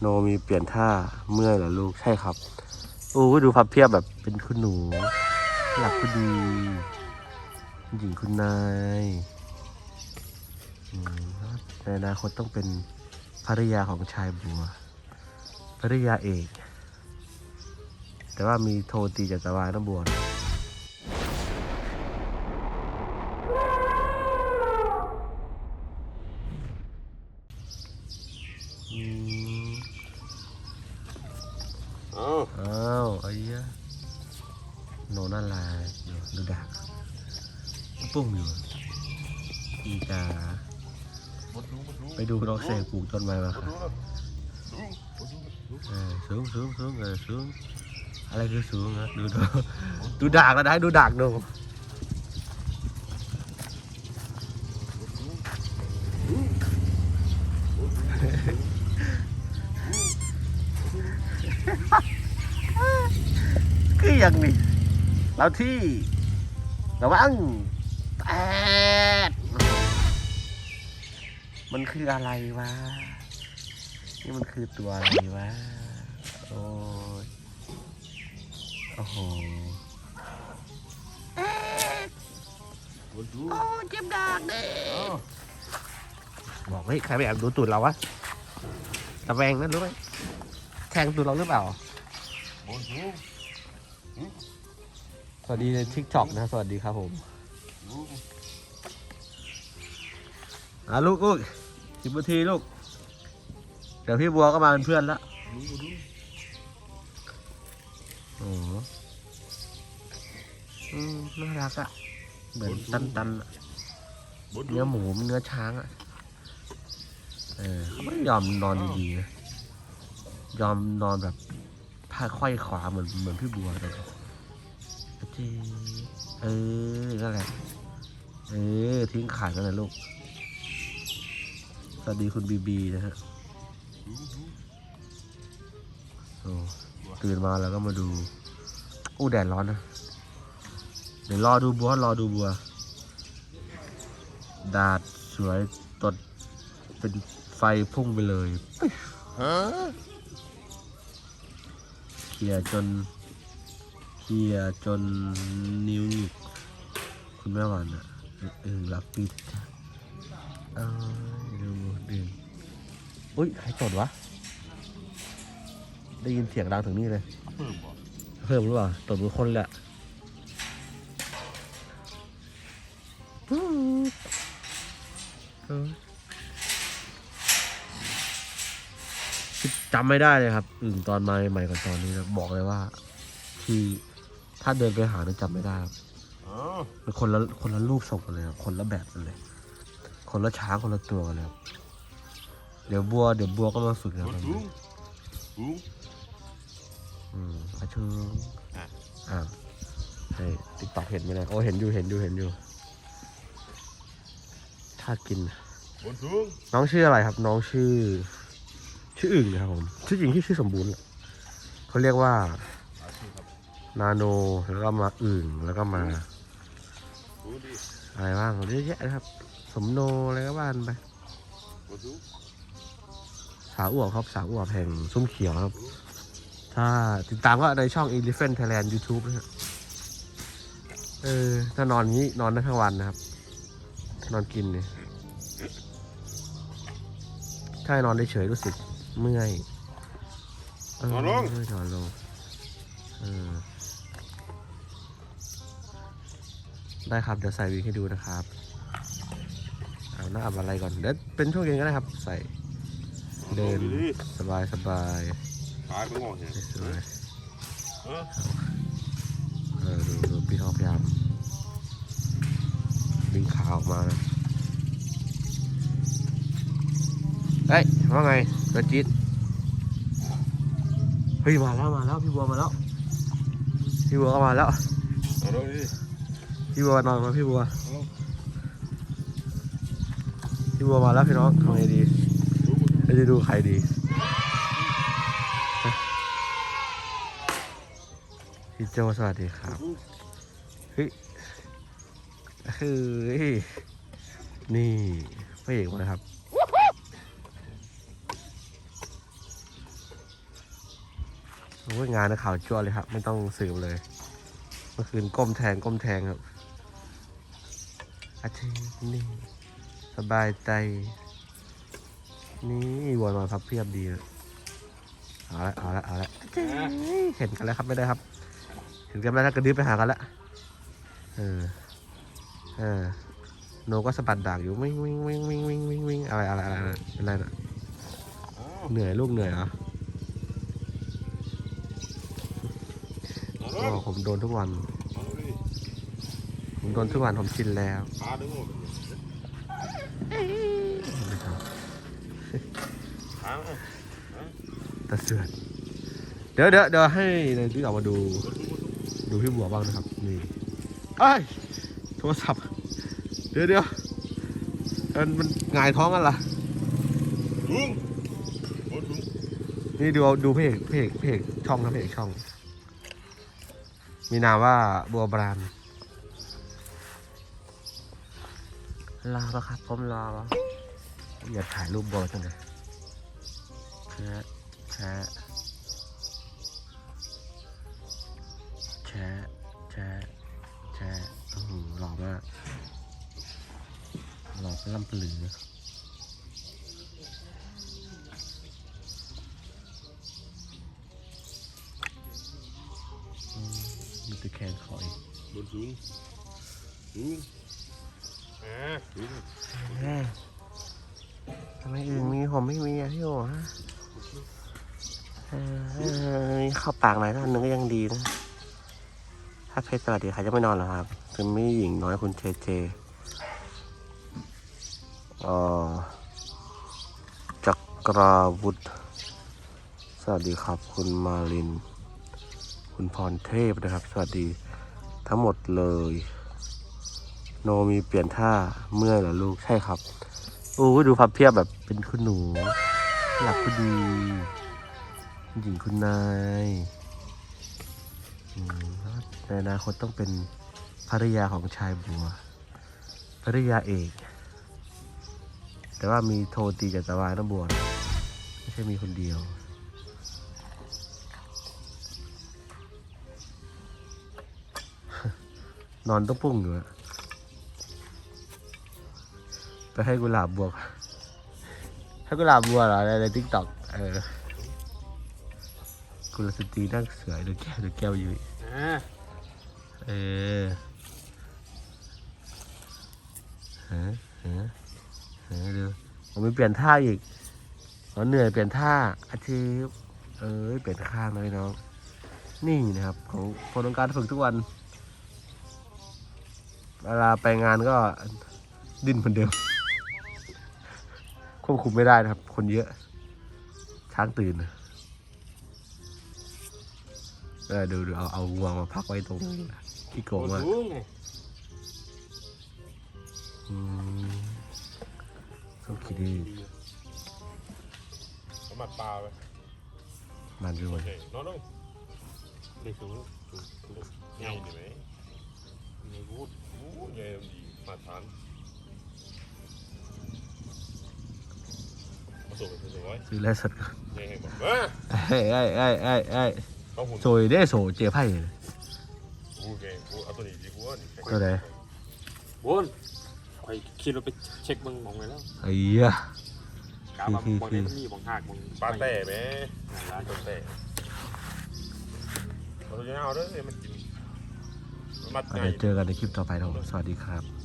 โนมีเปลี่ยนท่าเมื่อยเหรอลูกใช่ครับโอ้ดูพับเพียบแบบเป็นคุณหนู หลับก็ดีคุณหญิงคุณนายในอนาคตต้องเป็นภรรยาของชายบัวภรรยาเอก แต่ว่ามีโทตีจากตะวันน้ำบัวนะ โนน่ารักอยู่ดูดักปุ้งอยู่อีกาไปดูน้องเสกปลูกต้นไม้มาบดค่ะดูนะดูบสูงสูงสูงเออสูงอะไรคือสูงนะดูดูดูดักแล้วได้ดูดักดูคืออย่างนี้ เราที่ระวังแปดมันคืออะไรวะ นี่มันคือตัวอะไรวะ โอ้ยโอ้โหบดดูโอ้เจ็บดากเด้เอ้าบอกเฮ้ยใครไปแอบดูตูดเราวะตะแวงนั่นรู้ไหมแทงตูดเราหรือเปล่าบดดู สวัสดีในทิกช็อกนะ สวัสดีครับผมอะลูกลูกสิบนาทีลูก เดี๋ยวพี่บัวก็มาเป็นเพื่อนแล้วโอ้โหอืมน่ารักอะเหมือนตันตันๆอะเนื้อหมูเนื้อช้างอะเออเขาไม่ยอมนอนดีๆนะยอมนอนแบบผ้าไขว้ขวาเหมือนเหมือนพี่บัวเลย จีเออนั่นแหละเออ ทิ้งขาดกันเลยลูก สวัสดีคุณบีบีนะฮะดูดูโอ้ตื่นมาแล้วก็มาดูอู้แดดร้อนนะ เดี๋ยวรอดูบัว รอดูบัว ดาดสวยตดเป็นไฟพุ่งไปเลยฮะเคลียร์จน เคลียร์จนนิ้วหงิกคุณแม่หวานอะเออหลับปิดเออดูดื่มอุ้ยใครตดวะ ได้ยินเสียงดังถึงนี่เลย เพิ่มบ่เพิ่มหรือเปล่าตดมือคนแหละเออคือจำไม่ได้เลยครับอึ่งตอนมาใหม่กับตอนนี้นะบอกเลยว่าที่ ถ้าเดินไปหาเนี่ยจำไม่ได้ครับเอ้าเป็นคนละคนละรูปทรงกันเลยครับคนละแบบกันเลย คนละช้างคนละตัวกันเลยครับเดี๋ยวบัวเดี๋ยวบัวก็มาฝึกนะบคดรับดูดูอืมอาเชิงอะอ่าใช่ติ๊กต็อกเห็นไหมนะโอ้เห็นอยู่เห็นอยู่เห็นอยู่ถ้ากินบดดูน้องชื่ออะไรครับ น้องชื่อ ชื่ออึ่งนะครับผม ชื่อจริงที่ชื่อสมบูรณ์แหละเขาเรียกว่าอาชีพครับ นาโนแล้วก็มาอึ่งแล้วก็มาดูดิอะไรบ้างเยอะแยะนะครับ สมโนอะไรก็บ้านไปบดดูสาวอวบครับสาวอวบแห่งซุ้มเขียวครับ ถ้าติดตามก็ในช่อง Elephant Thailand YouTube นะฮะเออ ถ้านอนนี้นอนได้ทั้งวันนะครับ นอนกินเนี่ยถ้านอนได้เฉยรู้สึกเมื่อยเออนอนลงนอนลงเออ ได้ครับเดี๋ยวใส่วิกให้ดูนะครับเอาหน้าอับอะไรก่อนเดี๋ยวเป็นช่วงเย็นก็ได้ครับ ใส่เดินดิสบายสบายตายไปงอเห็นสบายเออเออดูดูพี่เขาพยายามดึงขาออกมานะเฮ้ยว่าไงกระจิตเฮ้ยมาแล้วมาแล้วพี่บัวมาแล้วพี่บัวก็มาแล้วเอาดูดิ พี่บัวนอนมาพี่บัว พี่บัวมาแล้วพี่น้องทำไงดีเราจะดูใครดีพี่โจสวัสดีครับเฮ้ยเฮ้ยนี่พระเอกมาครับโอ้ยงานนะข่าวจั่วเลยครับ ไม่ต้องสืบเลย เมื่อคืนก้มแทงก้มแทงครับ อาทิตย์นี่สบายใจ นี่วนมาพับเพียบดีนะเอาละเอาละเอาละเห็นกันแล้วครับไม่ได้ครับ เห็นกันแล้วกระดึ๊บไปหากันละเออเออโนก็สะบัดดากอยู่วิ่งวิ่งวิ่งวิ่งวิ่งวิ่งวิ่งอะไรอะไรอะไรอะไรเป็นไรน่ะอ้าวเหนื่อยลูกเหนื่อยเหรอเอาเลก็ยผมโดนทุกวันเอาเลย ผมโดนทุกวันผมชินแล้วขาดึงออกนะครับขาอะตะเสือนเดี๋ยวเดี๋ยวเดี๋ยวให้ในที่ออกมาดู ดูพี่บัวบ้างนะครับ นี่ไอ้ยโทรศัพท์ เดี๋ยวเดี๋ยวมันมันหงายท้องกันล่ะลุงโอ้ลุงนี่ดูดูเพจเพจเพจช่องครับเพจช่อง มีนามว่าบัวบราน รอปะครับ ผมรอปะอย่าถ่ายรูปบัวจังเลยแชะแชะแชะแชะแชะอือหล่อมากหล่อเป็นลำปลืออืมมีตะแคงคอยบนสูงลุงอ่าลุงแม่ ทำไมอื่นมีผมไม่มีอะพี่โอฮะเออเข้าปากหน่อยนะอันนึงก็ยังดีนะ ถ้าเพชรสวัสดีใครจะไม่นอนเหรอครับคือไม่หญิงน้อยคุณเจเจอ๋อจักราวุธ สวัสดีครับ คุณมาลิน คุณพรเทพนะครับ สวัสดีทั้งหมดเลย โนมีเปลี่ยนท่าเมื่อยเหรอลูกใช่ครับโอ้ดูพับเพียบแบบเป็นคุณหนู หลับก็ดีคุณหญิงคุณนายในอนาคตต้องเป็นภรรยาของชายบัวภรรยาเอกแต่ว่ามีโทตีจากตวายน้ำบัวนไม่ใช่มีคนเดียว นอนต้องปุ้งอยู่อะ ไปให้กุหลาบบัวก่อนให้กุหลาบบัวเหรอในในทิกตอกเออกุลสตรีนั่งเสือดูแก้วดูแก้วอยู่อ่าเออฮะฮะฮะดูผมมีเปลี่ยนท่าอีกอ๋อเหนื่อยเปลี่ยนท่าอาชีพเออเปลี่ยนข้างเลยน้อง นี่นะครับ ของคนต้องการฝึกทุกวันเวลาไปงานก็ดิ้นเหมือนเดิม ควบคุมไม่ได้นะครับ คนเยอะ ช้างตื่นเออดูดูเอาเอางวงมาพักไว้ตรงที่โกบงนมากสูงไงอืมต้องคิดดีเอามาปลาไปมันด้วโอยเคนอนลงได้สูงสูงสูงใหญ่ดีไหมมีวูดโอ้ใหญ่ดีมาทานมาส่งไปส่งไว้ ซื้อแลสดก่อนใหญ่ให้บอกมาเอ้ยเอ้ยเอ้ยเอ้ยเอ้ยเขาหุ่นโซยได้โซเจียไพ่เลยกูแกกูเอาตัวนี้ดีกว่ตัวไหนบนคอยคิดว่าไปเช็คเบิ่งมองไงแล้วไอ้เหี้ยกาบมองได้มันมีมองหักมองปลาแต่ไหมนั่นปลาแต่เราจะเอาเด้อมันกินมันมัดก็ไงเดี๋ยวเจอกันในคลิปต่อไปครับสวัสดีครับ